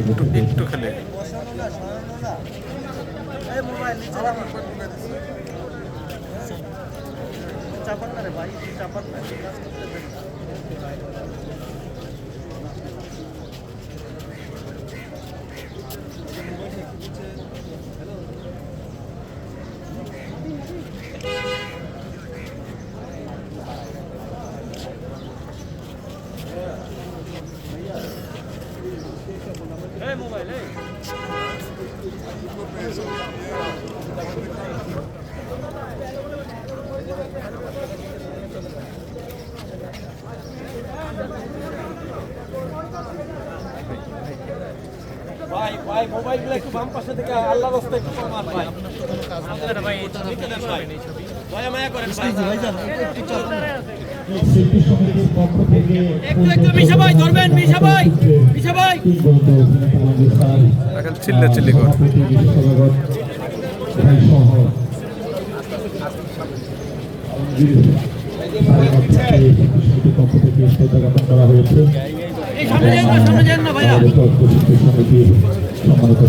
একটু একটু খেলে। চাপান না রে ভাই চাপান না ভাই ভাই মোবাইলগুলো একটু বাম পাশে থেকে আল্লাহ রাস্তায় একটু কমান ভাই ভাই মায়া করেন ভাই। শিল্পী সমিতির পক্ষ থেকে একটু একটু মিশা ভাই ধরবেন মিশা ভাই মিশা ভাই। কি বলতো আমাদের স্যার এখন চিল্লা চিল্লি কর। সভাপতি পক্ষ থেকে শ্রদ্ধা জ্ঞাপন করা হয়েছে সমিতির সম্মানিত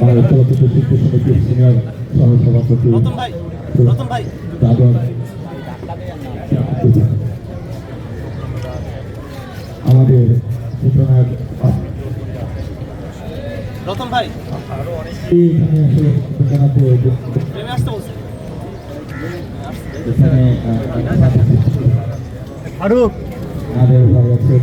আমাদের চলচ্চিত্র শিল্পী সমিতির সিনিয়র সহ সভাপতি রতন ভাই রতন ভাই। দাদন। আমাদের চিত্রনায়ক রতন ভাই। এখানে আমাদের ভাই আছেন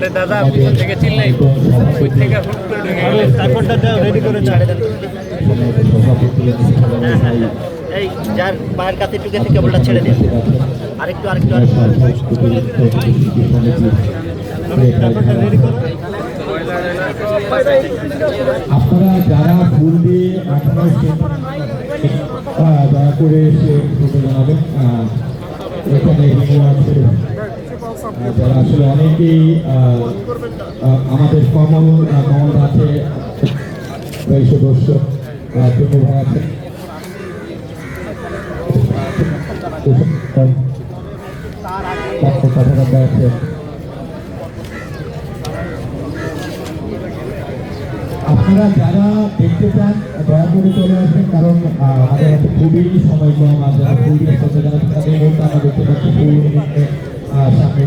আরে দাদা পিছন থেকে চিল্লাই একজন থেকে হুট করে ঢুকে গেলে টাইপটা দাও রেডি করে সভাপতি সালাম এই যার পায়ের কাছে একটু গেছে কেবলটা ছেড়ে দিন। আরেকটু আরেকটু আপনারা যারা ফুল দিয়ে আঠারো দয়া করে এসে জানাবেন এখানে আসলে অনেকেই আমাদের কমল কমল আছে। আপনারা যারা দেখতে চান, দয়া করে চলে আসবেন, কারণ আমাদের খুবই সময় কম, আর তাদের মধ্যে আমরা দেখতে পাচ্ছি সামনে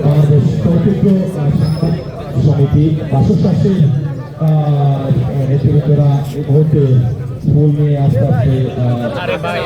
বাংলাদেশ চলচ্চিত্র আহ, সমিতি